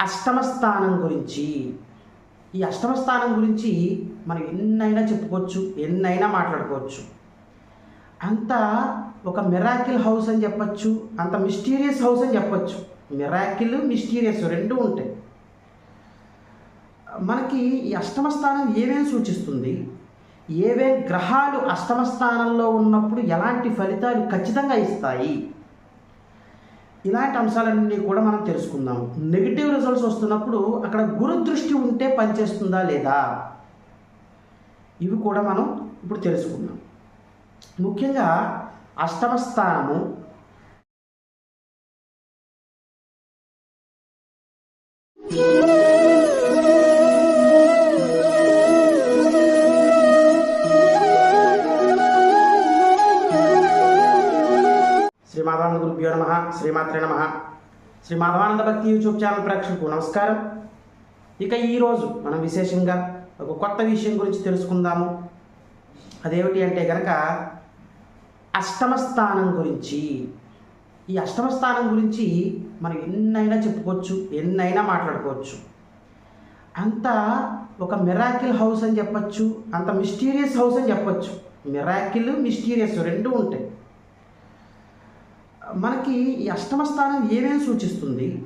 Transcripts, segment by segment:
అష్టమ స్థానం గురించి. ఈ అష్టమ స్థానం గురించి మనం ఎన్నైనా చెప్పుకోవచ్చు ఎన్నైనా మాట్లాడుకోవచ్చు. అంత ఒక మిరాకిల్ హౌస్ అని చెప్పచ్చు అంత మిస్టీరియస్ హౌస్ అని చెప్పచ్చు. మిరాకిల్ మిస్టీరియస్ రెండు ఉంటాయి. మనకి ఈ అష్టమ స్థానం ఏమేమి సూచిస్తుంది? ఏవే గ్రహాలు అష్టమ స్థానంలో ఉన్నప్పుడు ఎలాంటి ఫలితాలు ఖచ్చితంగా ఇస్తాయి? ఇలాంటి అంశాలన్నీ కూడా మనం తెలుసుకుందాం నెగిటివ్ రిజల్ట్స్ వస్తున్నప్పుడు అక్కడ గురుదృష్టి ఉంటే పనిచేస్తుందా లేదా ఇవి కూడా మనం ఇప్పుడు తెలుసుకుందాం ముఖ్యంగా అష్టమ స్థానము Yeah. శ్రీమాత్రే నమ. శ్రీ మాధవానంద భక్తి యూట్యూబ్ ఛానల్ ప్రేక్షకులకు నమస్కారం. ఇక ఈరోజు మనం విశేషంగా ఒక కొత్త విషయం గురించి తెలుసుకుందాము. అదేమిటి అంటే కనుక అష్టమ స్థానం గురించి. ఈ అష్టమ స్థానం గురించి మనం ఎన్నైనా చెప్పుకోవచ్చు ఎన్నైనా మాట్లాడుకోవచ్చు. అంత ఒక మిరాకిల్ హౌస్ అని చెప్పచ్చు అంత మిస్టీరియస్ హౌస్ అని చెప్పచ్చు. మిరాకిల్ మిస్టీరియస్ రెండు ఉంటాయి. మనకి ఈ అష్టమ స్థానం ఏమేమి సూచిస్తుంది?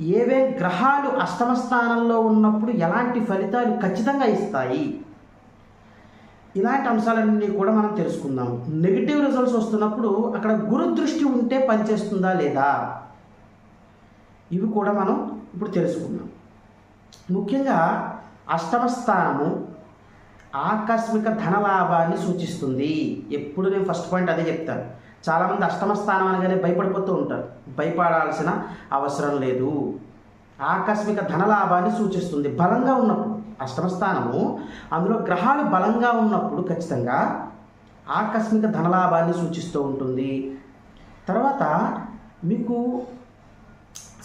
ఏవేం గ్రహాలు అష్టమ స్థానంలో ఉన్నప్పుడు ఎలాంటి ఫలితాలు ఖచ్చితంగా ఇస్తాయి? ఇలాంటి అంశాలన్నీ కూడా మనం తెలుసుకుందాం. నెగిటివ్ రిజల్ట్స్ వస్తున్నప్పుడు అక్కడ గురు దృష్టి ఉంటే పనిచేస్తుందా లేదా? ఇవి కూడా మనం ఇప్పుడు తెలుసుకుందాం. ముఖ్యంగా అష్టమ స్థానము ఆకస్మిక ధనలాభాన్ని సూచిస్తుంది. ఎప్పుడు నేను ఫస్ట్ పాయింట్ అదే చెప్తాను. చాలామంది అష్టమ స్థానం అనగానే భయపడిపోతూ ఉంటారు. భయపడాల్సిన అవసరం లేదు. ఆకస్మిక ధనలాభాన్ని సూచిస్తుంది. బలంగా ఉన్నప్పుడు అష్టమ స్థానము అందులో గ్రహాలు బలంగా ఉన్నప్పుడు ఖచ్చితంగా ఆకస్మిక ధనలాభాన్ని సూచిస్తూ ఉంటుంది. తర్వాత మీకు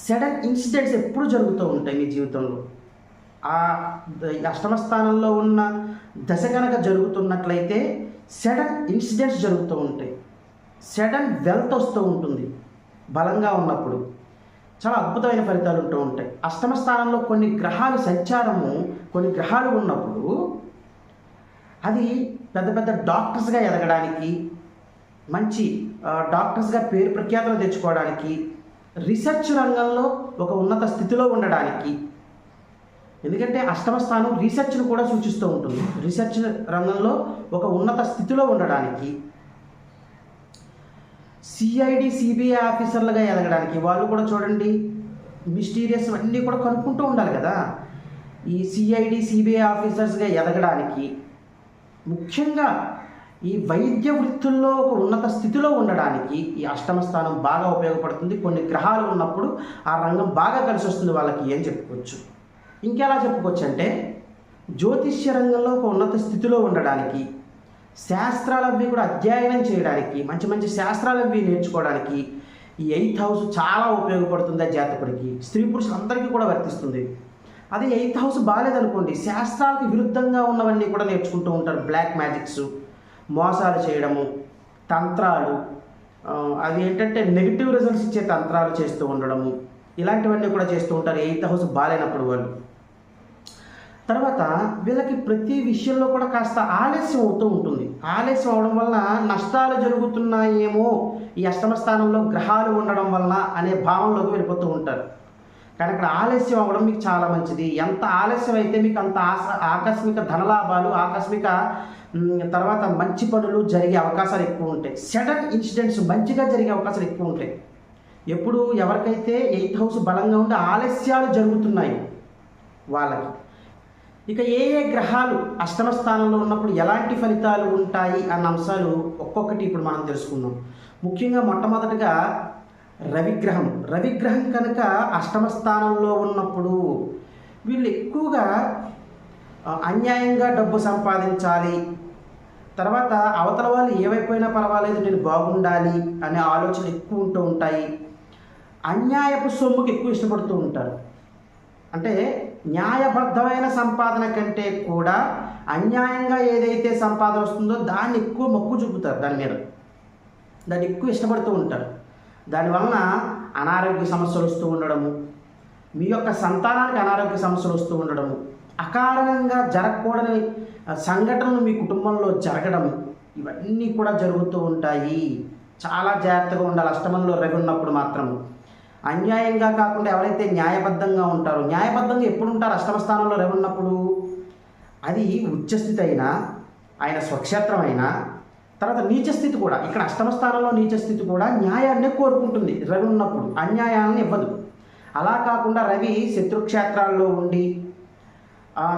సడన్ ఇన్సిడెంట్స్ ఎప్పుడు జరుగుతూ ఉంటాయి మీ జీవితంలో? ఆ అష్టమ స్థానంలో ఉన్న దశ కనుక జరుగుతున్నట్లయితే సడన్ ఇన్సిడెంట్స్ జరుగుతూ ఉంటాయి. సడన్ వెల్త్ వస్తూ ఉంటుంది. బలంగా ఉన్నప్పుడు చాలా అద్భుతమైన ఫలితాలు ఉంటూ ఉంటాయి. అష్టమ స్థానంలో కొన్ని గ్రహాలు సంచారము కొన్ని గ్రహాలు ఉన్నప్పుడు అది పెద్ద పెద్ద డాక్టర్స్గా ఎదగడానికి మంచి డాక్టర్స్గా పేరు ప్రఖ్యాతలు తెచ్చుకోవడానికి రీసెర్చ్ రంగంలో ఒక ఉన్నత స్థితిలో ఉండడానికి. ఎందుకంటే అష్టమ స్థానం రీసెర్చ్ను కూడా సూచిస్తూ ఉంటుంది. రీసెర్చ్ రంగంలో ఒక ఉన్నత స్థితిలో ఉండడానికి సిఐడి సిబిఐ ఆఫీసర్లుగా ఎదగడానికి వాళ్ళు కూడా చూడండి మిస్టీరియస్ అన్నీ కూడా కనుక్కుంటూ ఉండాలి కదా. ఈ సిఐడి సిబిఐ ఆఫీసర్స్గా ఎదగడానికి ముఖ్యంగా ఈ వైద్య వృత్తుల్లో ఒక ఉన్నత స్థితిలో ఉండడానికి ఈ అష్టమ స్థానం బాగా ఉపయోగపడుతుంది. కొన్ని గ్రహాలు ఉన్నప్పుడు ఆ రంగం బాగా కలిసి వస్తుంది వాళ్ళకి అని చెప్పుకోవచ్చు. ఇంకెలా చెప్పుకోవచ్చు అంటే జ్యోతిష్య రంగంలో ఒక ఉన్నత స్థితిలో ఉండడానికి శాస్త్రాలు అవి కూడా అధ్యయనం చేయడానికి మంచి మంచి శాస్త్రాలు అవి నేర్చుకోవడానికి ఈ ఎయిత్ హౌస్ చాలా ఉపయోగపడుతుంది ఆ జాతకుడికి. స్త్రీ పురుషులందరికీ కూడా వర్తిస్తుంది. అదే ఎయిత్ హౌస్ బాగాలేదనుకోండి శాస్త్రాలకు విరుద్ధంగా ఉన్నవన్నీ కూడా నేర్చుకుంటూ ఉంటారు. బ్లాక్ మ్యాజిక్స్ మోసాలు చేయడము తంత్రాలు అది ఏంటంటే నెగిటివ్ రిజల్ట్స్ ఇచ్చే తంత్రాలు చేస్తూ ఉండడము ఇలాంటివన్నీ కూడా చేస్తూ ఉంటారు ఎయిత్ హౌస్ బాగాలేనప్పుడు వాళ్ళు. తర్వాత వీళ్ళకి ప్రతి విషయంలో కూడా కాస్త ఆలస్యం అవుతూ ఉంటుంది. ఆలస్యం అవడం వలన నష్టాలు జరుగుతున్నాయేమో ఈ అష్టమ స్థానంలో గ్రహాలు ఉండడం వలన అనే భావనలోకి వెళ్ళిపోతూ ఉంటారు. కానీ అక్కడ ఆలస్యం అవ్వడం మీకు చాలా మంచిది. ఎంత ఆలస్యం అయితే మీకు అంత ఆశ ఆకస్మిక ధనలాభాలు ఆకస్మిక తర్వాత మంచి పనులు జరిగే అవకాశాలు ఎక్కువ ఉంటాయి. సడన్ ఇన్సిడెంట్స్ మంచిగా జరిగే అవకాశాలు ఎక్కువ ఉంటాయి. ఎప్పుడు ఎవరికైతే ఎయిత్ హౌస్ బలంగా ఉంటే ఆలస్యాలు జరుగుతున్నాయి వాళ్ళకి. ఇక ఏ ఏ గ్రహాలు అష్టమ స్థానంలో ఉన్నప్పుడు ఎలాంటి ఫలితాలు ఉంటాయి అన్న అంశాలు ఒక్కొక్కటి ఇప్పుడు మనం తెలుసుకుందాం. ముఖ్యంగా మొట్టమొదటిగా రవిగ్రహం. రవిగ్రహం కనుక అష్టమ స్థానంలో ఉన్నప్పుడు వీళ్ళు ఎక్కువగా అన్యాయంగా డబ్బు సంపాదించాలి. తర్వాత అవతల వాళ్ళు ఏమైపోయినా పర్వాలేదు నేను బాగుండాలి అనే ఆలోచన ఎక్కువ ఉంటూ ఉంటాయి. అన్యాయపు సొమ్ముకి ఎక్కువ ఇష్టపడుతూ ఉంటారు. అంటే న్యాయబద్ధమైన సంపాదన కంటే కూడా అన్యాయంగా ఏదైతే సంపాదన వస్తుందో దాన్ని ఎక్కువ మొక్కు చూపుతారు దాని మీద. దాన్ని ఎక్కువ ఇష్టపడుతూ ఉంటారు. దానివలన అనారోగ్య సమస్యలు వస్తూ ఉండడము మీ యొక్క సంతానానికి అనారోగ్య సమస్యలు వస్తూ ఉండడము అకారణంగా జరగకూడని సంఘటనలు మీ కుటుంబంలో జరగడం ఇవన్నీ కూడా జరుగుతూ ఉంటాయి. చాలా జాగ్రత్తగా ఉండాలి. అష్టమంలో రవి ఉన్నప్పుడు మాత్రం అన్యాయంగా కాకుండా ఎవరైతే న్యాయబద్ధంగా ఉంటారో న్యాయబద్ధంగా ఎప్పుడు ఉంటారు అష్టమ స్థానంలో రవి ఉన్నప్పుడు? అది ఉచ్చస్థితి అయినా ఆయన స్వక్షేత్రం అయినా తర్వాత నీచస్థితి కూడా. ఇక్కడ అష్టమ స్థానంలో నీచ స్థితి కూడా న్యాయాన్నే కోరుకుంటుంది. రవి ఉన్నప్పుడు అన్యాయాన్ని ఇవ్వదు. అలా కాకుండా రవి శత్రుక్షేత్రాల్లో ఉండి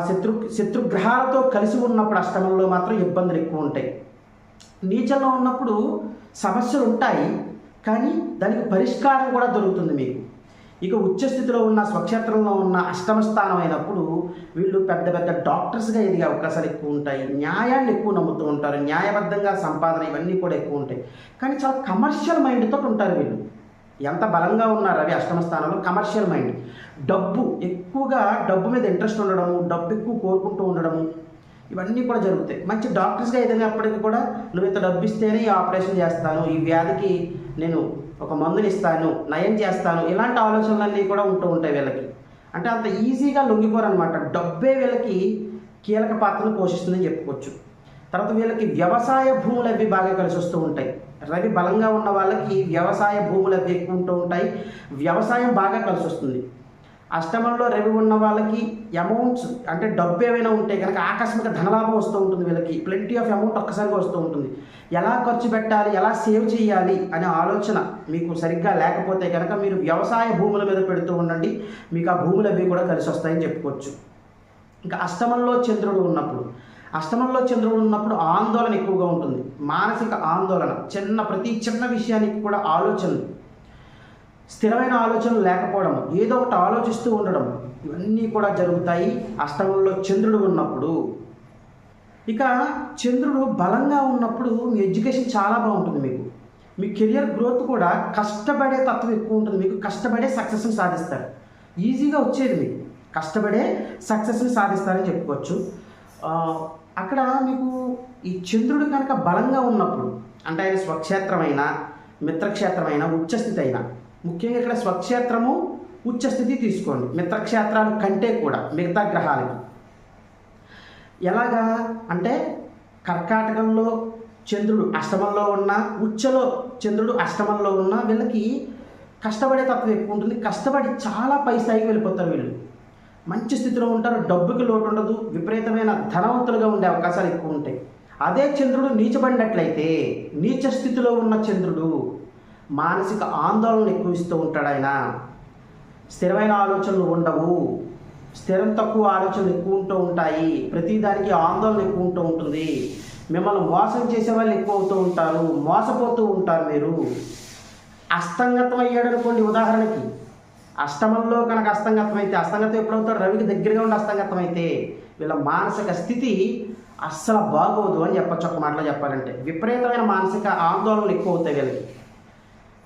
శత్రు శత్రుగ్రహాలతో కలిసి ఉన్నప్పుడు అష్టమంలో మాత్రం ఇబ్బందులు ఎక్కువ ఉంటాయి. నీచంలో ఉన్నప్పుడు సమస్యలు ఉంటాయి. కానీ దానికి పరిష్కారం కూడా దొరుకుతుంది మీకు. ఇక ఉచ్చస్థితిలో ఉన్న స్వక్షేత్రంలో ఉన్న అష్టమ స్థానం అయినప్పుడు వీళ్ళు పెద్ద పెద్ద డాక్టర్స్గా ఎదిగే అవకాశాలు ఎక్కువ ఉంటాయి. న్యాయాన్ని ఎక్కువ నమ్ముతూ ఉంటారు. న్యాయబద్ధంగా సంపాదన ఇవన్నీ కూడా ఎక్కువ ఉంటాయి. కానీ చాలా కమర్షియల్ మైండ్తో ఉంటారు వీళ్ళు. ఎంత బలంగా ఉన్నారు అవి అష్టమ స్థానంలో కమర్షియల్ మైండ్ డబ్బు ఎక్కువగా డబ్బు మీద ఇంట్రెస్ట్ ఉండడము డబ్బు ఎక్కువ కోరుకుంటూ ఉండడము ఇవన్నీ కూడా జరుగుతాయి. మంచి డాక్టర్స్గా ఎదిగినప్పటికీ కూడా నువ్వు ఇంత డబ్బు ఇస్తేనే ఈ ఆపరేషన్ చేస్తాను. ఈ వ్యాధికి నేను ఒక మందుని ఇస్తాను నయం చేస్తాను ఇలాంటి ఆలోచనలన్నీ కూడా ఉంటూ ఉంటాయి వీళ్ళకి. అంటే అంత ఈజీగా లొంగిపోరనమాట డబ్బే వీళ్ళకి కీలక పాత్రను పోషిస్తుందని చెప్పుకోవచ్చు. తర్వాత వీళ్ళకి వ్యవసాయ భూములు అవి బాగా కలిసి వస్తూ ఉంటాయి. రవి బలంగా ఉన్న వాళ్ళకి వ్యవసాయ భూములు అవి ఎక్కువ ఉంటూ ఉంటాయి. వ్యవసాయం బాగా కలిసి వస్తుంది. అష్టమంలో రవి ఉన్న వాళ్ళకి అమౌంట్స్ అంటే డబ్బు ఏమైనా ఉంటే కనుక ఆకస్మిక ధనలాభం వస్తూ ఉంటుంది వీళ్ళకి. ప్లెంటీ ఆఫ్ అమౌంట్ ఒక్కసారిగా వస్తూ ఉంటుంది. ఎలా ఖర్చు పెట్టాలి? ఎలా సేవ్ చేయాలి? అనే ఆలోచన మీకు సరిగ్గా లేకపోతే కనుక మీరు వ్యవసాయ భూముల మీద పెడుతూ ఉండండి. మీకు ఆ భూములు అవి కూడా కలిసి వస్తాయని చెప్పుకోవచ్చు. ఇంకా అష్టమంలో చంద్రుడు ఉన్నప్పుడు. అష్టమంలో చంద్రుడు ఉన్నప్పుడు ఆందోళన ఎక్కువగా ఉంటుంది. మానసిక ఆందోళన. చిన్న ప్రతి చిన్న విషయానికి కూడా ఆలోచనలు. స్థిరమైన ఆలోచనలు లేకపోవడం ఏదో ఒకటి ఆలోచిస్తూ ఉండడం ఇవన్నీ కూడా జరుగుతాయి. అష్టమంలో చంద్రుడు ఉన్నప్పుడు. ఇక చంద్రుడు బలంగా ఉన్నప్పుడు మీ ఎడ్యుకేషన్ చాలా బాగుంటుంది మీకు. మీ కెరియర్ గ్రోత్ కూడా కష్టపడే తత్వం ఎక్కువ ఉంటుంది మీకు. కష్టపడే సక్సెస్ని సాధిస్తారు. ఈజీగా వచ్చేది మీకు. కష్టపడే సక్సెస్ని సాధిస్తారని చెప్పుకోవచ్చు. అక్కడ మీకు ఈ చంద్రుడు కనుక బలంగా ఉన్నప్పుడు అంటే ఆయన స్వక్షేత్రమైన మిత్రక్షేత్రమైన ఉచ్చస్థితి అయినా ముఖ్యంగా ఇక్కడ స్వక్షేత్రము ఉచ్చస్థితి తీసుకోండి. మిత్రక్షేత్రాల కంటే కూడా మిగతా గ్రహాలకి. ఎలాగా? అంటే కర్కాటకంలో చంద్రుడు అష్టమంలో ఉన్న ఉచ్చలో చంద్రుడు అష్టమంలో ఉన్న వీళ్ళకి కష్టపడే తత్వం ఎక్కువ ఉంటుంది. కష్టపడి చాలా పై స్థాయికి వెళ్ళిపోతారు వీళ్ళు. మంచి స్థితిలో ఉంటారు. డబ్బుకి లోటు ఉండదు. విపరీతమైన ధనవంతులుగా ఉండే అవకాశాలు ఎక్కువ ఉంటాయి. అదే చంద్రుడు నీచబడినట్లయితే నీచ స్థితిలో ఉన్న చంద్రుడు మానసిక ఆందోళన ఎక్కువ ఇస్తూ ఉంటాడు ఆయన. స్థిరమైన ఆలోచనలు ఉండవు. స్థిరం తక్కువ ఆలోచనలు ఎక్కువ ఉంటూ ఉంటాయి. ప్రతిదానికి ఆందోళన ఎక్కువ ఉంటూ ఉంటుంది. మిమ్మల్ని మోసం చేసే వాళ్ళు ఎక్కువ అవుతూ ఉంటారు. మోసపోతూ ఉంటారు మీరు. అస్తంగతం అయ్యాడు అనుకోండి ఉదాహరణకి. అష్టమంలో కనుక అస్తంగతం అయితే అస్తంగతం ఎప్పుడవుతాడు? రవికి దగ్గరగా ఉండి అస్తంగతం అయితే. వీళ్ళ మానసిక స్థితి అస్సలు బాగోదు అని చెప్పచ్చు. ఒక మాటలో చెప్పాలంటే విపరీతమైన మానసిక ఆందోళనలు ఎక్కువ అవుతాయి వీళ్ళకి.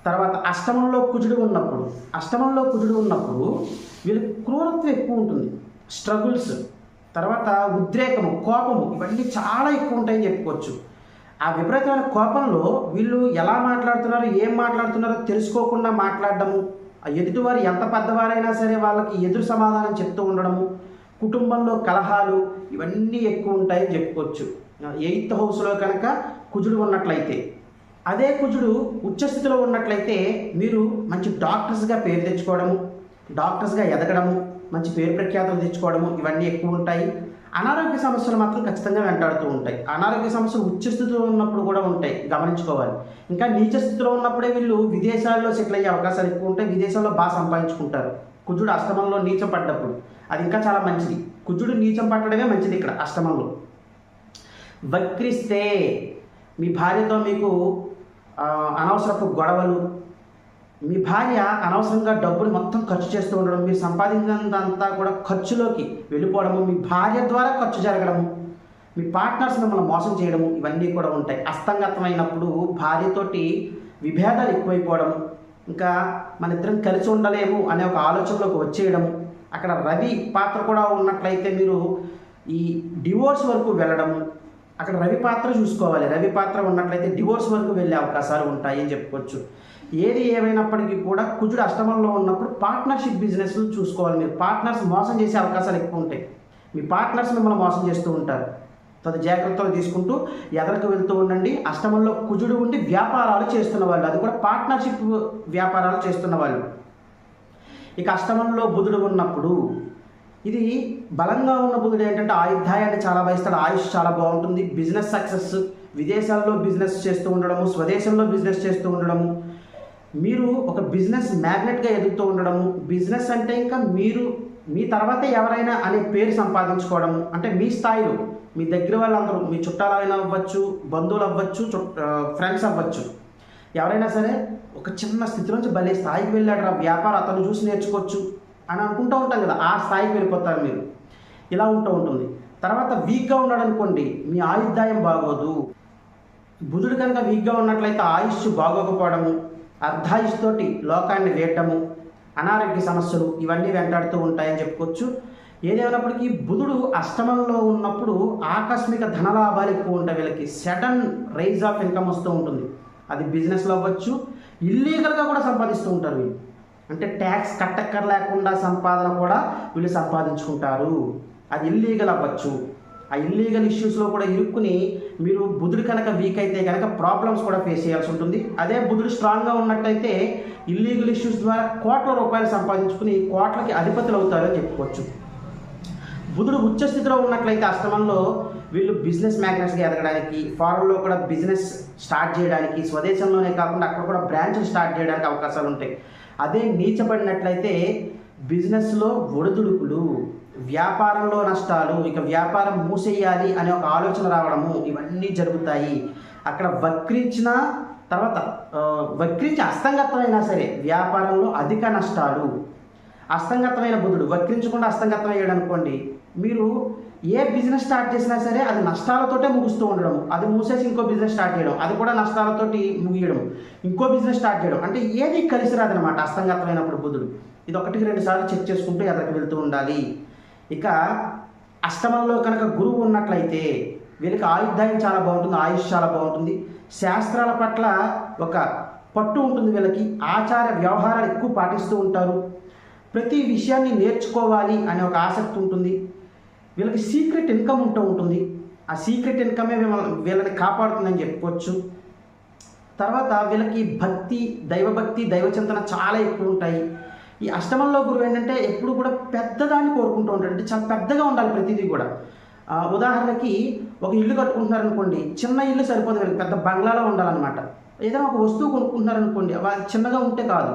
తర్వాత అష్టమంలో కుజుడు ఉన్నప్పుడు అష్టమంలో కుజుడు ఉన్నప్పుడు వీళ్ళకి క్రూరత్వం ఎక్కువ ఉంటుంది. స్ట్రగుల్స్ తర్వాత ఉద్రేకము కోపము ఇవన్నీ చాలా ఎక్కువ ఉంటాయని చెప్పుకోవచ్చు. ఆ విపరీతమైన కోపంలో వీళ్ళు ఎలా మాట్లాడుతున్నారో ఏం మాట్లాడుతున్నారో తెలుసుకోకుండా మాట్లాడడము ఆ ఎదుటివారు ఎంత పెద్దవారైనా సరే వాళ్ళకి ఎదురు సమాధానం చెప్తూ ఉండడము కుటుంబంలో కలహాలు ఇవన్నీ ఎక్కువ ఉంటాయని చెప్పుకోవచ్చు. ఎయిత్ హౌస్లో కనుక కుజుడు ఉన్నట్లయితే. అదే కుజుడు ఉచ్చస్థితిలో ఉన్నట్లయితే మీరు మంచి డాక్టర్స్గా పేరు తెచ్చుకోవడము డాక్టర్స్గా ఎదగడము మంచి పేరు ప్రఖ్యాతులు తెచ్చుకోవడము ఇవన్నీ ఎక్కువ ఉంటాయి. అనారోగ్య సమస్యలు మాత్రం ఖచ్చితంగా వెంటాడుతూ ఉంటాయి. అనారోగ్య సమస్యలు ఉచ్చస్థితిలో ఉన్నప్పుడు కూడా ఉంటాయి. గమనించుకోవాలి. ఇంకా నీచ స్థితిలో ఉన్నప్పుడే వీళ్ళు విదేశాల్లో సెటిల్ అయ్యే అవకాశాలు ఎక్కువ ఉంటాయి. విదేశాల్లో బాగా సంపాదించుకుంటారు. కుజుడు అష్టమంలో నీచం పడ్డప్పుడు అది ఇంకా చాలా మంచిది. కుజుడు నీచం పట్టడమే మంచిది ఇక్కడ అష్టమంలో వక్రిస్తే మీ భార్యతో మీకు అనవసరపు గొడవలు. మీ భార్య అనవసరంగా డబ్బులు మొత్తం ఖర్చు చేస్తూ ఉండడం మీరు సంపాదించినంతా కూడా ఖర్చులోకి వెళ్ళిపోవడము మీ భార్య ద్వారా ఖర్చు జరగడము మీ పార్ట్నర్స్ మిమ్మల్ని మోసం చేయడము ఇవన్నీ కూడా ఉంటాయి. అస్తంగతమైనప్పుడు భార్యతోటి విభేదాలు ఎక్కువైపోవడము ఇంకా మన ఇద్దరం కలిసి ఉండలేము అనే ఒక ఆలోచనలోకి వచ్చేయడము. అక్కడ రవి పాత్ర కూడా ఉన్నట్లయితే మీరు ఈ డివోర్స్ వరకు వెళ్ళడము అక్కడ రవి పాత్ర చూసుకోవాలి. రవి పాత్ర ఉన్నట్లయితే డివోర్స్ వరకు వెళ్ళే అవకాశాలు ఉంటాయి అని చెప్పుకోవచ్చు. ఏది ఏమైనప్పటికీ కూడా కుజుడు అష్టమంలో ఉన్నప్పుడు పార్ట్నర్షిప్ బిజినెస్ చూసుకోవాలి. మీరు పార్ట్నర్స్ మోసం చేసే అవకాశాలు ఎక్కువ ఉంటాయి. మీ పార్ట్నర్స్ మిమ్మల్ని మోసం చేస్తూ ఉంటారు. తదు జాగ్రత్తలు తీసుకుంటూ ఎదరికి వెళ్తూ ఉండండి. అష్టమంలో కుజుడు ఉండి వ్యాపారాలు చేస్తున్న వాళ్ళు. అది కూడా పార్ట్నర్షిప్ వ్యాపారాలు చేస్తున్న వాళ్ళు. ఇక అష్టమంలో బుధుడు ఉన్నప్పుడు ఇది బలంగా ఉన్న బుధుడు ఏంటంటే ఆయుధాయాన్ని చాలా భయిస్తాడు. ఆయుష్ చాలా బాగుంటుంది. Business success. విదేశాల్లో బిజినెస్ చేస్తూ ఉండడము స్వదేశంలో బిజినెస్ చేస్తూ ఉండడము. మీరు ఒక బిజినెస్ మ్యాగ్నెట్గా ఎదుగుతూ ఉండడము. బిజినెస్ అంటే ఇంకా మీరు మీ తర్వాత ఎవరైనా అనే పేరు సంపాదించుకోవడము. అంటే మీ స్థాయిలో మీ దగ్గర వాళ్ళందరూ మీ చుట్టాలైనా అవ్వచ్చు బంధువులు అవ్వచ్చు ఫ్రెండ్స్ అవ్వచ్చు. ఎవరైనా సరే ఒక చిన్న స్థితి నుంచి భలే స్థాయికి వెళ్ళాడు రా వ్యాపారం అతను చూసి నేర్చుకోవచ్చు. అని అనుకుంటూ ఉంటాం కదా ఆ స్థాయికి వెళ్ళిపోతారు మీరు. ఇలా ఉంటూ ఉంటుంది. తర్వాత వీక్గా ఉన్నాడు అనుకోండి మీ ఆయుర్దాయం బాగోదు. బుధుడు కనుక వీక్గా ఉన్నట్లయితే ఆయుష్ బాగోకపోవడము అర్ధాయుష్తోటి లోకాన్ని వేయటము అనారోగ్య సమస్యలు ఇవన్నీ వెంటాడుతూ ఉంటాయని చెప్పుకోవచ్చు. ఏదేమైనప్పటికీ బుధుడు అష్టమంలో ఉన్నప్పుడు ఆకస్మిక ధనలాభాలు ఎక్కువ ఉంటాయి వీళ్ళకి సడన్ రైజ్ ఆఫ్ ఇన్కమ్ వస్తూ ఉంటుంది. అది బిజినెస్లో అవ్వచ్చు ఇల్లీగల్గా కూడా సంపాదిస్తూ ఉంటారు వీళ్ళు. అంటే ట్యాక్స్ కట్టక్కర్ లేకుండా సంపాదన కూడా వీళ్ళు సంపాదించుకుంటారు. అది ఇల్లీగల్ అవ్వచ్చు. ఆ ఇల్లీగల్ ఇష్యూస్లో కూడా ఇరుక్కుని మీరు బుధుడు కనుక వీక్ అయితే కనుక ప్రాబ్లమ్స్ కూడా ఫేస్ చేయాల్సి ఉంటుంది. అదే బుధుడు స్ట్రాంగ్గా ఉన్నట్టయితే ఇల్లీగల్ ఇష్యూస్ ద్వారా కోట్ల రూపాయలు సంపాదించుకుని కోట్లకి అధిపతులు అవుతారని చెప్పుకోవచ్చు. బుధుడు ఉచ్చ స్థితిలో ఉన్నట్లయితే అష్టమంలో వీళ్ళు బిజినెస్ మ్యాగ్నెట్స్గా ఎదగడానికి ఫారెన్లో కూడా బిజినెస్ స్టార్ట్ చేయడానికి స్వదేశంలోనే కాకుండా అక్కడ కూడా బ్రాంచ్లు స్టార్ట్ చేయడానికి అవకాశాలు ఉంటాయి. అదే నీచబడినట్లయితే బిజినెస్లో ఒడిదుడుకులు వ్యాపారంలో నష్టాలు ఇక వ్యాపారం మూసేయాలి అనే ఒక ఆలోచన రావడము ఇవన్నీ జరుగుతాయి. అక్కడ వక్రించిన తర్వాత ఆ, వక్రించి అస్తంగతమైనా సరే వ్యాపారంలో అధిక నష్టాలు అస్తంగతమైన బుధుడు వక్రించకుండా అస్తంగతం అయ్యాడు అనుకోండి మీరు ఏ బిజినెస్ స్టార్ట్ చేసినా సరే అది నష్టాలతోటే ముగుస్తూ ఉండడం అది మూసేసి ఇంకో బిజినెస్ స్టార్ట్ చేయడం అది కూడా నష్టాలతోటి ముగియడం ఇంకో బిజినెస్ స్టార్ట్ చేయడం అంటే ఏది కలిసి రాదనమాట అస్తంగతమైనప్పుడు బుధుడు. ఇది ఒకటికి రెండు సార్లు చెక్ చేసుకుంటూ ఎదరికి వెళ్తూ ఉండాలి. ఇక అష్టమంలో కనుక గురువు ఉన్నట్లయితే వీళ్ళకి ఆయుర్దాయం చాలా బాగుంటుంది ఆయుష్ చాలా బాగుంటుంది. శాస్త్రాల పట్ల ఒక పట్టు ఉంటుంది వీళ్ళకి ఆచార వ్యవహారాలు ఎక్కువ పాటిస్తూ ఉంటారు. ప్రతి విషయాన్ని నేర్చుకోవాలి అనే ఒక ఆసక్తి ఉంటుంది. వీళ్ళకి సీక్రెట్ ఇన్కమ్ ఉంటూ ఉంటుంది. ఆ సీక్రెట్ ఇన్కమే వీళ్ళని కాపాడుతుందని చెప్పుకోవచ్చు. తర్వాత వీళ్ళకి భక్తి దైవభక్తి దైవచింతన చాలా ఎక్కువ ఉంటాయి. ఈ అష్టమంలో గురువు ఏంటంటే ఎప్పుడు కూడా పెద్దదాన్ని కోరుకుంటూ ఉంటాడు. అంటే చాలా పెద్దగా ఉండాలి ప్రతిదీ కూడా. ఉదాహరణకి ఒక ఇల్లు కట్టుకుంటున్నారు అనుకోండి చిన్న ఇల్లు సరిపోదు వీళ్ళకి పెద్ద బంగ్లాలో ఉండాలన్నమాట. ఏదైనా ఒక వస్తువు కొనుక్కుంటున్నారు అనుకోండి అది చిన్నగా ఉంటే కాదు.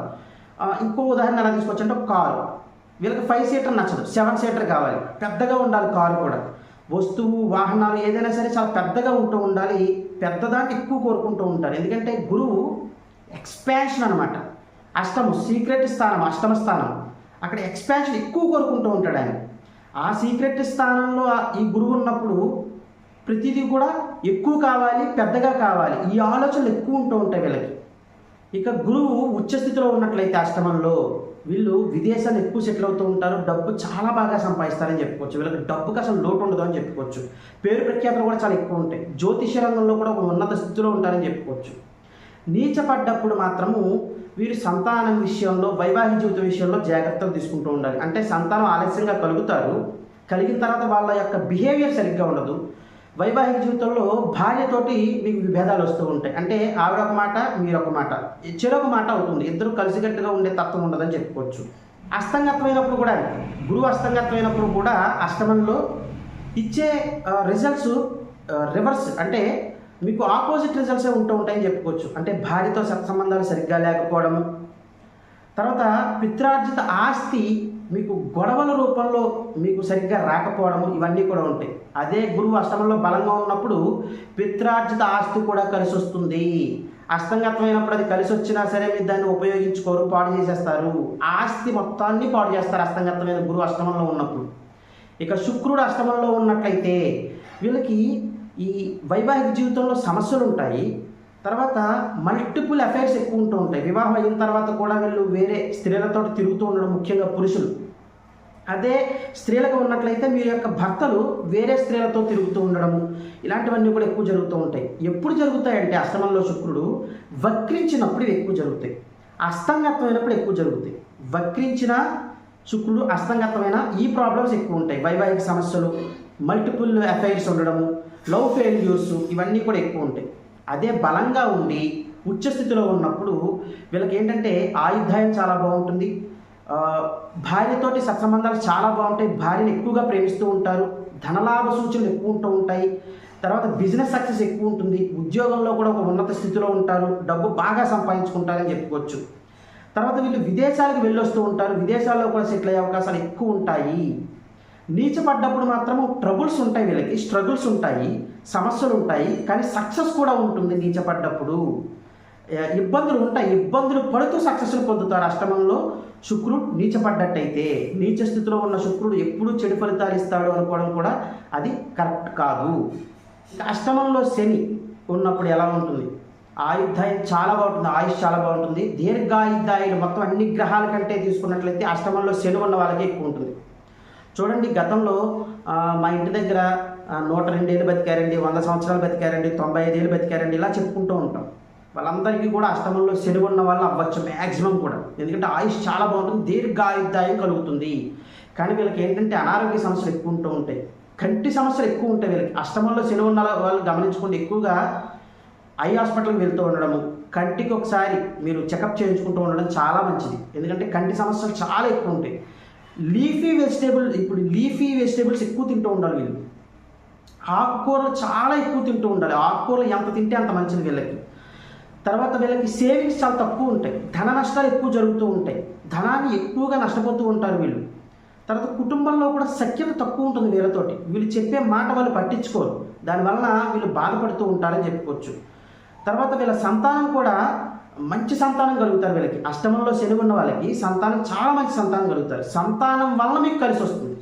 ఇంకో ఉదాహరణ ఎలా తీసుకోవచ్చు ఒక కారు. వీళ్ళకి ఫైవ్ సీటర్ నచ్చదు. సెవెన్ సీటర్ కావాలి. పెద్దగా ఉండాలి కారు కూడా. వస్తువు వాహనాలు ఏదైనా సరే చాలా పెద్దగా ఉంటూ ఉండాలి. పెద్దదాన్ని ఎక్కువ కోరుకుంటూ ఉంటారు. ఎందుకంటే గురువు ఎక్స్పాన్షన్ అనమాట అష్టము సీక్రెట్ స్థానం అష్టమ స్థానం. అక్కడ ఎక్స్పాన్షన్ ఎక్కువ కోరుకుంటూ ఉంటాడు ఆయన. ఆ సీక్రెట్ స్థానంలో ఈ గురువు ఉన్నప్పుడు ప్రతిదీ కూడా ఎక్కువ కావాలి పెద్దగా కావాలి. ఈ ఆలోచనలు ఎక్కువ ఉంటూ ఉంటాయి వీళ్ళకి. ఇక గురువు ఉచ్చస్థితిలో ఉన్నట్లయితే అష్టమంలో వీళ్ళు విదేశాలు ఎక్కువ సెటిల్ అవుతూ ఉంటారు డబ్బు చాలా బాగా సంపాదిస్తారని చెప్పుకోవచ్చు. వీళ్ళకి డబ్బుకి అసలు లోటు ఉండదు అని చెప్పుకోవచ్చు. పేరు ప్రఖ్యాతులు కూడా చాలా ఎక్కువ ఉంటాయి. జ్యోతిష రంగంలో కూడా ఒక ఉన్నత స్థితిలో ఉంటారని చెప్పుకోవచ్చు. నీచపడ్డప్పుడు మాత్రము వీరు సంతానం విషయంలో వైవాహిక జీవిత విషయంలో జాగ్రత్తలు తీసుకుంటూ ఉండాలి. అంటే సంతానం ఆలస్యంగా కలుగుతారు. కలిగిన తర్వాత వాళ్ళ యొక్క బిహేవియర్ సరిగ్గా ఉండదు. వైవాహిక జీవితంలో భార్యతోటి మీకు విభేదాలు వస్తూ ఉంటాయి. అంటే ఆవిడ ఒక మాట మీరొక మాట. చెరొక మాట అవుతుంది. ఇద్దరు కలిసికట్టుగా ఉండే తత్వం ఉండదని చెప్పుకోవచ్చు. అస్తంగత్వమైనప్పుడు కూడా గురువు అస్తంగత్వమైనప్పుడు కూడా అష్టమంలో ఇచ్చే రిజల్ట్స్ రివర్స్ అంటే మీకు ఆపోజిట్ రిజల్ట్సే ఉంటూ ఉంటాయని చెప్పుకోవచ్చు. అంటే భార్యతో సత్సంబంధాలు సరిగ్గా లేకపోవడము తర్వాత పిత్రార్జిత ఆస్తి మీకు గొడవల రూపంలో మీకు సరిగ్గా రాకపోవడము ఇవన్నీ కూడా ఉంటాయి. అదే గురువు అష్టమంలో బలంగా ఉన్నప్పుడు పిత్రార్జిత ఆస్తి కూడా కలిసి వస్తుంది. అస్తంగతమైనప్పుడు అది కలిసి వచ్చినా సరే మీరు దాన్ని ఉపయోగించుకోరు పాడు చేసేస్తారు. ఆస్తి మొత్తాన్ని పాడు చేస్తారు అస్తంగతమైన గురువు అష్టమంలో ఉన్నప్పుడు. ఇక శుక్రుడు అష్టమంలో ఉన్నట్లయితే వీళ్ళకి ఈ వైవాహిక జీవితంలో సమస్యలు ఉంటాయి. తర్వాత మల్టిపుల్ అఫైర్స్ ఎక్కువ ఉంటూ ఉంటాయి. వివాహం అయిన తర్వాత కూడా వీళ్ళు వేరే స్త్రీలతో తిరుగుతూ ఉండడం ముఖ్యంగా పురుషులు. అదే స్త్రీలకు ఉన్నట్లయితే మీ యొక్క భర్తలు వేరే స్త్రీలతో తిరుగుతూ ఉండడము ఇలాంటివన్నీ కూడా ఎక్కువ జరుగుతూ ఉంటాయి. ఎప్పుడు జరుగుతాయంటే అష్టమంలో శుక్రుడు వక్రించినప్పుడు ఎక్కువ జరుగుతాయి. అస్తంగతమైనప్పుడు ఎక్కువ జరుగుతాయి. వక్రించిన శుక్రుడు అస్తంగతమైన ఈ ప్రాబ్లమ్స్ ఎక్కువ ఉంటాయి. వైవాహిక సమస్యలు మల్టిపుల్ అఫైర్స్ ఉండడము లవ్ ఫెయిల్యూర్స్ ఇవన్నీ కూడా ఎక్కువ ఉంటాయి. అదే బలంగా ఉండి ఉచ్చస్థితిలో ఉన్నప్పుడు వీళ్ళకి ఏంటంటే ఆయుధాయం చాలా బాగుంటుంది. భార్యతోటి సత్సంబంధాలు చాలా బాగుంటాయి. భార్యను ఎక్కువగా ప్రేమిస్తూ ఉంటారు. ధనలాభ సూచనలు ఎక్కువ ఉంటూ ఉంటాయి. తర్వాత బిజినెస్ సక్సెస్ ఎక్కువ ఉంటుంది. ఉద్యోగంలో కూడా ఒక ఉన్నత స్థితిలో ఉంటారు. డబ్బు బాగా సంపాదించుకుంటారని చెప్పుకోవచ్చు. తర్వాత వీళ్ళు విదేశాలకు వెళ్ళొస్తూ ఉంటారు. విదేశాల్లో కూడా సెటిల్ అయ్యే అవకాశాలు ఎక్కువ ఉంటాయి. నీచపడ్డప్పుడు మాత్రము ట్రబుల్స్ ఉంటాయి వీళ్ళకి. స్ట్రగుల్స్ ఉంటాయి. సమస్యలు ఉంటాయి కానీ సక్సెస్ కూడా ఉంటుంది నీచపడ్డప్పుడు ఇబ్బందులు ఉంటాయి ఇబ్బందులు పడుతూ సక్సెస్ను పొందుతారు అష్టమంలో శుక్రుడు నీచపడ్డట్టయితే నీచ స్థితిలో ఉన్న శుక్రుడు ఎప్పుడు చెడు ఫలితాలు ఇస్తాడు అనుకోవడం కూడా అది కరెక్ట్ కాదు. అష్టమంలో శని ఉన్నప్పుడు ఎలా ఉంటుంది? ఆయుర్దాయం చాలా బాగుంటుంది ఆయుష్ చాలా బాగుంటుంది. దీర్ఘాయుర్దాయులు మొత్తం అన్ని గ్రహాల కంటే తీసుకున్నట్లయితే అష్టమంలో శని ఉన్న వాళ్ళకి ఎక్కువ ఉంటుంది. చూడండి గతంలో మా ఇంటి దగ్గర నూట రెండేళ్ళు బతికారండి వంద సంవత్సరాలు బతికారండి తొంభై ఐదేళ్ళు బతికారండి ఇలా చెప్పుకుంటూ ఉంటాం. వాళ్ళందరికీ కూడా అష్టమంలో శని ఉన్న వాళ్ళు అవ్వచ్చు మ్యాక్సిమం కూడా. ఎందుకంటే ఆయుష్ చాలా బాగుంటుంది దీర్ఘాయుర్దాయం కలుగుతుంది. కానీ వీళ్ళకి ఏంటంటే అనారోగ్య సమస్యలు ఎక్కువ ఉంటూ ఉంటాయి. కంటి సమస్యలు ఎక్కువ ఉంటాయి వీళ్ళకి. అష్టమంలో శని ఉన్న వాళ్ళు గమనించుకుంటే ఎక్కువగా ఐ హాస్పిటల్కి వెళ్తూ ఉండడము కంటికి ఒకసారి మీరు చెకప్ చేయించుకుంటూ ఉండడం చాలా మంచిది. ఎందుకంటే కంటి సమస్యలు చాలా ఎక్కువ ఉంటాయి. లీఫీ వెజిటేబుల్ ఇప్పుడు లీఫీ వెజిటేబుల్స్ ఎక్కువ తింటూ ఉండాలి వీళ్ళు. ఆకుకూరలు చాలా ఎక్కువ తింటూ ఉండాలి. ఆకుకూరలు ఎంత తింటే అంత మంచిది వీళ్ళకి. తర్వాత వీళ్ళకి సేవింగ్స్ చాలా తక్కువ ఉంటాయి. ధన నష్టాలు ఎక్కువ జరుగుతూ ఉంటాయి. ధనాన్ని ఎక్కువగా నష్టపోతూ ఉంటారు వీళ్ళు. తర్వాత కుటుంబంలో కూడా సఖ్యత తక్కువ ఉంటుంది వీళ్ళతోటి. వీళ్ళు చెప్పే మాట వాళ్ళు పట్టించుకోరు. దానివలన వీళ్ళు బాధపడుతూ ఉంటారని చెప్పుకోవచ్చు. తర్వాత వీళ్ళ సంతానం కూడా మంచి సంతానం కలుగుతారు వీళ్ళకి. అష్టమంలో శని ఉన్న వాళ్ళకి సంతానం చాలా మంచి సంతానం కలుగుతారు. సంతానం వల్ల మీకు కలిసి వస్తుంది.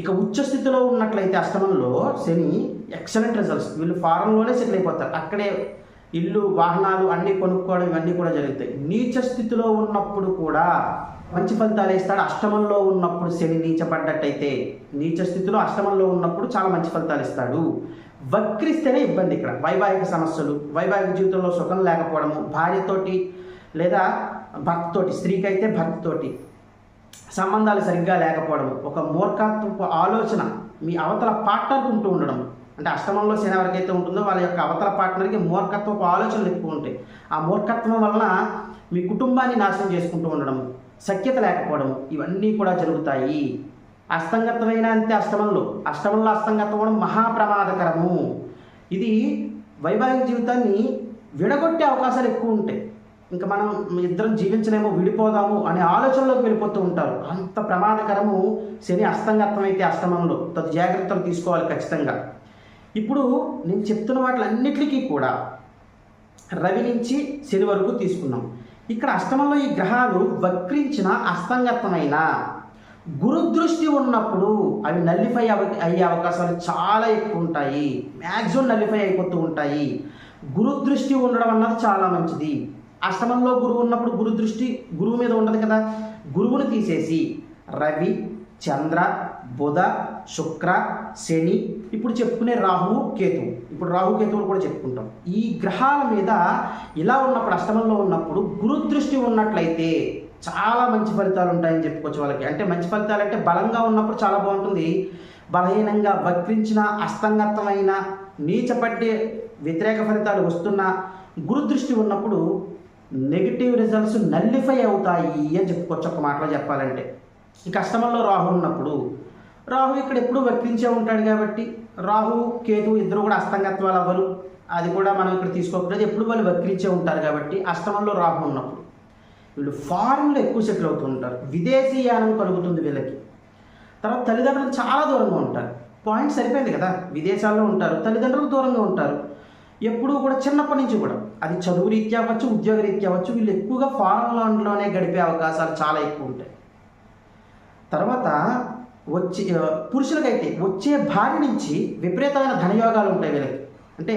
ఇక ఉచ్చ స్థితిలో ఉన్నట్లయితే అష్టమంలో శని ఎక్సలెంట్ రిజల్ట్స్ వీళ్ళు ఫారెన్లోనే సెటిల్ అయిపోతారు. అక్కడే ఇల్లు వాహనాలు అన్నీ కొనుక్కోవడం ఇవన్నీ కూడా జరుగుతాయి. నీచ స్థితిలో ఉన్నప్పుడు కూడా మంచి ఫలితాలు ఇస్తాడు. అష్టమంలో ఉన్నప్పుడు శని నీచపడ్డట్టయితే నీచ స్థితిలో అష్టమంలో ఉన్నప్పుడు చాలా మంచి ఫలితాలు ఇస్తాడు. వక్రిస్తేనే ఇబ్బంది ఇక్కడ. వైవాహిక సమస్యలు వైవాహిక జీవితంలో సుఖం లేకపోవడము భార్యతోటి లేదా భర్తతోటి స్త్రీకైతే భర్తతోటి సంబంధాలు సరిగ్గా లేకపోవడం ఒక మూర్ఖత్వపు ఆలోచన మీ అవతల పార్ట్నర్కి ఉంటూ ఉండడం. అంటే అష్టమంలో శని ఎవరికైతే ఉంటుందో వాళ్ళ యొక్క అవతల పార్ట్నర్కి మూర్ఖత్వపు ఆలోచనలు ఎక్కువ ఉంటాయి. ఆ మూర్ఖత్వం వలన మీ కుటుంబాన్ని నాశనం చేసుకుంటూ ఉండడం సఖ్యత లేకపోవడం ఇవన్నీ కూడా జరుగుతాయి. అస్తంగతమైన అంతే అష్టమంలో. అష్టమంలో అస్తంగతం అవ్వడం మహాప్రమాదకరము. ఇది వైవాహిక జీవితాన్ని విడగొట్టే అవకాశాలు ఎక్కువ ఉంటాయి. ఇంకా మనం ఇద్దరం జీవించలేమో విడిపోదాము అనే ఆలోచనలోకి వెళ్ళిపోతూ ఉంటారు. అంత ప్రమాదకరము శని అస్తంగతం అయితే అస్తమంలో తదు జాగ్రత్తలు తీసుకోవాలి ఖచ్చితంగా. ఇప్పుడు నేను చెప్తున్న వాటిలన్నిటికీ కూడా రవి నుంచి శని వరకు తీసుకున్నాం. ఇక్కడ అష్టమంలో ఈ గ్రహాలు వక్రించిన అస్తంగతమైన గురుదృష్టి ఉన్నప్పుడు అవి నల్లిఫై అవ అయ్యే అవకాశాలు చాలా ఎక్కువ ఉంటాయి. మ్యాక్సిమం నల్లిఫై అయిపోతూ ఉంటాయి. గురుదృష్టి ఉండడం అన్నది చాలా మంచిది. అష్టమంలో గురువు ఉన్నప్పుడు గురు దృష్టి గురువు మీద ఉండదు కదా. గురువుని తీసేసి రవి చంద్ర బుధ శుక్ర శని ఇప్పుడు చెప్పుకునే రాహువు కేతువు. ఇప్పుడు రాహు కేతువులు కూడా చెప్పుకుంటాం. ఈ గ్రహాల మీద ఇలా ఉన్నప్పుడు అష్టమంలో ఉన్నప్పుడు గురు దృష్టి ఉన్నట్లయితే చాలా మంచి ఫలితాలు ఉంటాయని చెప్పుకోవచ్చు వాళ్ళకి. అంటే మంచి ఫలితాలు అంటే బలంగా ఉన్నప్పుడు చాలా బాగుంటుంది. బలహీనంగా వక్రించిన అస్తంగతమైన నీచపడ్డే వ్యతిరేక ఫలితాలు వస్తున్న గురుదృష్టి ఉన్నప్పుడు నెగిటివ్ రిజల్ట్స్ నల్లిఫై అవుతాయి అని చెప్పుకోవచ్చు ఒక మాటలో చెప్పాలంటే. ఈ కష్టమంలో రాహు ఉన్నప్పుడు రాహు ఇక్కడ ఎప్పుడూ వర్తించే ఉంటాడు కాబట్టి రాహు కేతు ఇద్దరు కూడా అస్తంగత్వాలు అవ్వరు. అది కూడా మనం ఇక్కడ తీసుకోకూడదు ఎప్పుడు వాళ్ళు వక్రించే ఉంటారు కాబట్టి అష్టమంలో రాహు ఉన్నప్పుడు. వీళ్ళు ఫారిన్లో ఎక్కువ సెటిల్ అవుతూ ఉంటారు. విదేశీయానం కలుగుతుంది వీళ్ళకి. తర్వాత తల్లిదండ్రులు చాలా దూరంగా ఉంటారు. పాయింట్ సరిపోయింది కదా. విదేశాల్లో ఉంటారు. తల్లిదండ్రులు దూరంగా ఉంటారు. ఎప్పుడూ కూడా చిన్నప్పటి నుంచి కూడా. అది చదువు రీత్యా అవ్వచ్చు ఉద్యోగ రీత్యా అవ్వచ్చు వీళ్ళు ఎక్కువగా ఫారెన్ లాండ్లోనే గడిపే అవకాశాలు చాలా ఎక్కువ ఉంటాయి. తర్వాత వచ్చే పురుషులకైతే వచ్చే భార్య నుంచి విపరీతమైన ధనయోగాలు ఉంటాయి వీళ్ళకి. అంటే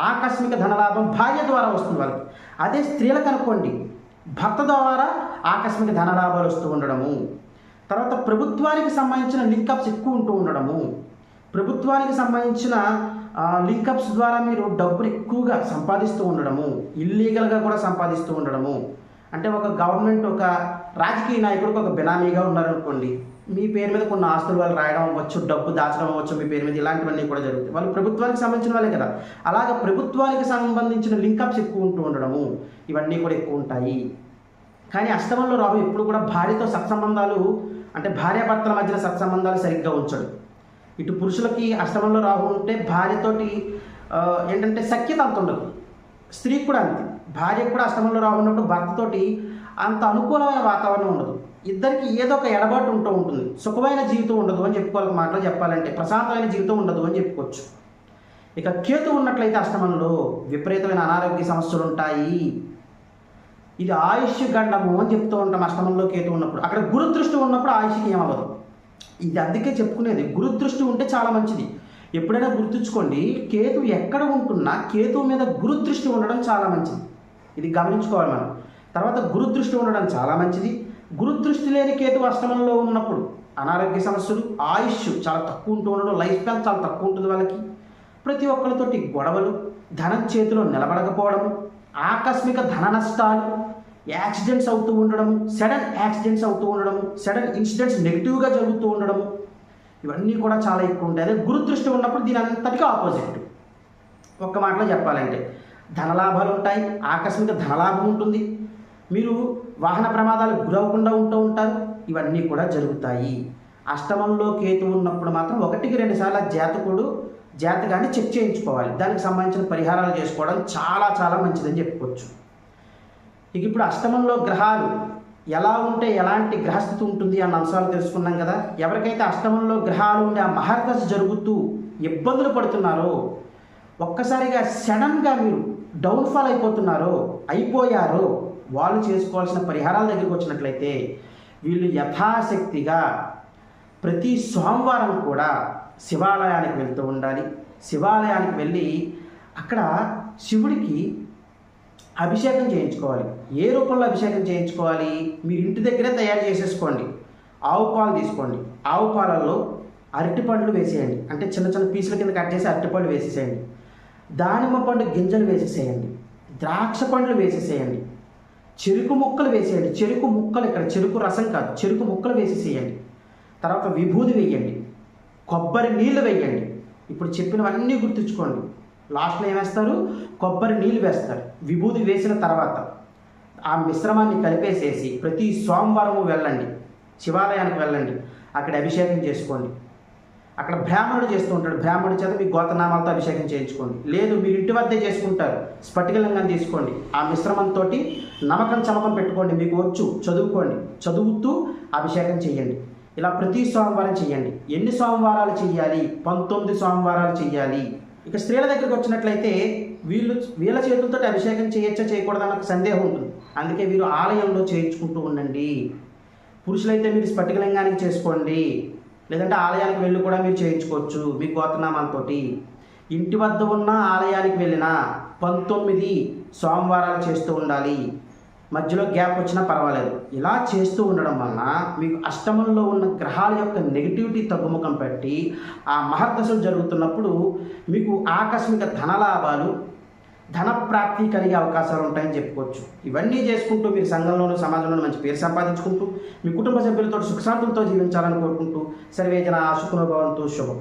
ఆకస్మిక ధనలాభం భార్య ద్వారా వస్తుంది వాళ్ళకి. అదే స్త్రీలకు అనుకోండి భర్త ద్వారా ఆకస్మిక ధనలాభాలు వస్తూ ఉండడము. తర్వాత ప్రభుత్వానికి సంబంధించిన లింకప్స్ ఎక్కువ ఉంటూ ఉండడము. ప్రభుత్వానికి సంబంధించిన లింకప్స్ ద్వారా మీరు డబ్బులు ఎక్కువగా సంపాదిస్తూ ఉండడము ఇల్లీగల్గా కూడా సంపాదిస్తూ ఉండడము. అంటే ఒక గవర్నమెంట్ ఒక రాజకీయ నాయకుడికి ఒక బినామీగా ఉన్నారనుకోండి మీ పేరు మీద కొన్ని ఆస్తులు వాళ్ళు రాయడం అవ్వచ్చు డబ్బు దాచడం అవ్వచ్చు మీ పేరు మీద ఇలాంటివన్నీ కూడా జరుగుతాయి. వాళ్ళు ప్రభుత్వానికి సంబంధించిన వాళ్ళే కదా. అలాగే ప్రభుత్వానికి సంబంధించిన లింకప్స్ ఎక్కువ ఉంటూ ఉండడము ఇవన్నీ కూడా ఎక్కువ ఉంటాయి. కానీ అష్టమంలో రావు ఎప్పుడు కూడా భార్యతో సత్సంబంధాలు అంటే భార్యాభర్తల మధ్యన సత్సంబంధాలు సరిగ్గా ఉంచడు. ఇటు పురుషులకి అష్టమంలో రాహు ఉంటే భార్యతోటి ఏంటంటే సఖ్యత అంత ఉండదు. స్త్రీకి కూడా అంతే. భార్యకు కూడా అష్టమంలో రాహు ఉన్నప్పుడు భర్తతోటి అంత అనుకూలమైన వాతావరణం ఉండదు. ఇద్దరికి ఏదో ఒక ఎడబాటు ఉంటూ ఉంటుంది. సుఖమైన జీవితం ఉండదు అని చెప్పుకోవాలి మాటలు మాటలో చెప్పాలంటే. ప్రశాంతమైన జీవితం ఉండదు అని చెప్పుకోవచ్చు. ఇక కేతు ఉన్నట్లయితే అష్టమంలో విపరీతమైన అనారోగ్య సమస్యలు ఉంటాయి. ఇది ఆయుష్ గండము అని చెప్తూ ఉంటాం అష్టమంలో కేతు ఉన్నప్పుడు. అక్కడ గురుదృష్టి ఉన్నప్పుడు ఆయుష్కి ఏమవ్వదు. ఇది అందుకే చెప్పుకునేది గురుదృష్టి ఉంటే చాలా మంచిది. ఎప్పుడైనా గుర్తుంచుకోండి కేతు ఎక్కడ ఉంటున్నా కేతు మీద గురుదృష్టి ఉండడం చాలా మంచిది. ఇది గమనించుకోవాలి మనం. తర్వాత గురుదృష్టి ఉండడం చాలా మంచిది. గురుదృష్టి లేని కేతు అష్టమంలో ఉన్నప్పుడు అనారోగ్య సమస్యలు ఆయుష్ చాలా తక్కువ ఉంటూ ఉండడం లైఫ్ స్పాన్ చాలా తక్కువ ఉంటుంది వాళ్ళకి. ప్రతి ఒక్కరితోటి గొడవలు ధనం చేతిలో నిలబడకపోవడం ఆకస్మిక ధన నష్టాలు యాక్సిడెంట్స్ అవుతూ ఉండడము సడన్ యాక్సిడెంట్స్ అవుతూ ఉండడము సడన్ ఇన్సిడెంట్స్ నెగిటివ్గా జరుగుతూ ఉండడము ఇవన్నీ కూడా చాలా ఎక్కువ ఉంటాయి. అదే గురుదృష్టి ఉన్నప్పుడు దీని అంతటికీ ఆపోజిట్. ఒక్క మాటలో చెప్పాలంటే ధనలాభాలు ఉంటాయి ఆకస్మిక ధనలాభం ఉంటుంది. మీరు వాహన ప్రమాదాలకు గురవకుండా ఉంటూ ఉంటారు ఇవన్నీ కూడా జరుగుతాయి. అష్టమంలో కేతు ఉన్నప్పుడు మాత్రం ఒకటికి రెండుసార్లు జాతకుడు జాతకాన్ని చెక్ చేయించుకోవాలి. దానికి సంబంధించిన పరిహారాలు చేసుకోవడం చాలా చాలా మంచిదని చెప్పుకోవచ్చు. ఇక ఇప్పుడు అష్టమంలో గ్రహాలు ఎలా ఉంటే ఎలాంటి గ్రహస్థితి ఉంటుంది అన్న అంశాలు తెలుసుకున్నాం కదా. ఎవరికైతే అష్టమంలో గ్రహాలు ఉండి ఆ మహర్దశ జరుగుతూ ఇబ్బందులు పడుతున్నారో ఒక్కసారిగా సడన్గా మీరు డౌన్ఫాల్ అయిపోతున్నారో అయిపోయారో వాళ్ళు చేసుకోవాల్సిన పరిహారాల దగ్గరికి వచ్చినట్లయితే వీళ్ళు యథాశక్తిగా ప్రతి సోమవారం కూడా శివాలయానికి వెళ్తూ ఉండాలి. శివాలయానికి వెళ్ళి అక్కడ శివుడికి అభిషేకం చేయించుకోవాలి. ఏ రూపంలో అభిషేకం చేయించుకోవాలి? మీరు ఇంటి దగ్గరే తయారు చేసేసుకోండి. ఆవు పాలు తీసుకోండి. ఆవు పాలల్లో అరటిపండ్లు వేసేయండి. అంటే చిన్న చిన్న పీసుల కింద కట్ చేసి అరటిపండ్లు వేసేసేయండి. దానిమ్మ పండు గింజలు వేసేసేయండి. ద్రాక్ష పండ్లు వేసేసేయండి. చెరుకు ముక్కలు వేసేయండి. చెరుకు ముక్కలు ఇక్కడ చెరుకు రసం కాదు. చెరుకు ముక్కలు వేసేసేయండి. తర్వాత విభూది వేయండి. కొబ్బరి నీళ్ళు వేయండి. ఇప్పుడు చెప్పినవన్నీ గుర్తుంచుకోండి. లాస్ట్లో ఏమేస్తారు? కొబ్బరి నీళ్ళు వేస్తారు. విభూది వేసిన తర్వాత ఆ మిశ్రమాన్ని కలిపేసేసి ప్రతి సోమవారము వెళ్ళండి. శివాలయానికి వెళ్ళండి. అక్కడ అభిషేకం చేసుకోండి. అక్కడ బ్రాహ్మణుడు చేస్తూ ఉంటాడు. బ్రాహ్మణుడి చేత మీ గోతనామాలతో అభిషేకం చేయించుకోండి. లేదు మీరు ఇంటి వద్దే చేసుకుంటారు. స్ఫటికలింగం తీసుకోండి. ఆ మిశ్రమంతో నమ్మకం చమకం పెట్టుకోండి. మీకు వచ్చు. చదువుకోండి. చదువుతూ అభిషేకం చేయండి. ఇలా ప్రతి సోమవారం చేయండి. ఎన్ని సోమవారాలు చేయాలి? పంతొమ్మిది సోమవారాలు చేయాలి. ఇక స్త్రీల దగ్గరికి వచ్చినట్లయితే వీళ్ళు వీళ్ళ చేతులతో అభిషేకం చేయొచ్చా చేయకూడదా నాకు సందేహం ఉంటుంది. అందుకే వీరు ఆలయంలో చేయించుకుంటూ ఉండండి. పురుషులైతే మీరు స్ఫటికలింగానికి చేసుకోండి. లేదంటే ఆలయానికి వెళ్ళి కూడా మీరు చేయించుకోవచ్చు. మీ గోత్రనామాలతో ఇంటి వద్ద ఉన్న ఆలయానికి వెళ్ళిన పంతొమ్మిది సోమవారాలు చేస్తూ ఉండాలి. మధ్యలో గ్యాప్ వచ్చినా పర్వాలేదు. ఇలా చేస్తూ ఉండడం వలన మీకు అష్టమంలో ఉన్న గ్రహాల యొక్క నెగిటివిటీ తగ్గుముఖం పెట్టి ఆ మహర్దశలు జరుగుతున్నప్పుడు మీకు ఆకస్మిక ధనలాభాలు ధన ప్రాప్తి కలిగే అవకాశాలు ఉంటాయని చెప్పుకోవచ్చు. ఇవన్నీ చేసుకుంటూ మీరు సంఘంలోనూ సమాజంలోనూ మంచి పేరు సంపాదించుకుంటూ మీ కుటుంబ సభ్యులతో సుఖశాంతులతో జీవించాలని కోరుకుంటూ సర్వేజన సుఖనుభవంతో శుభం.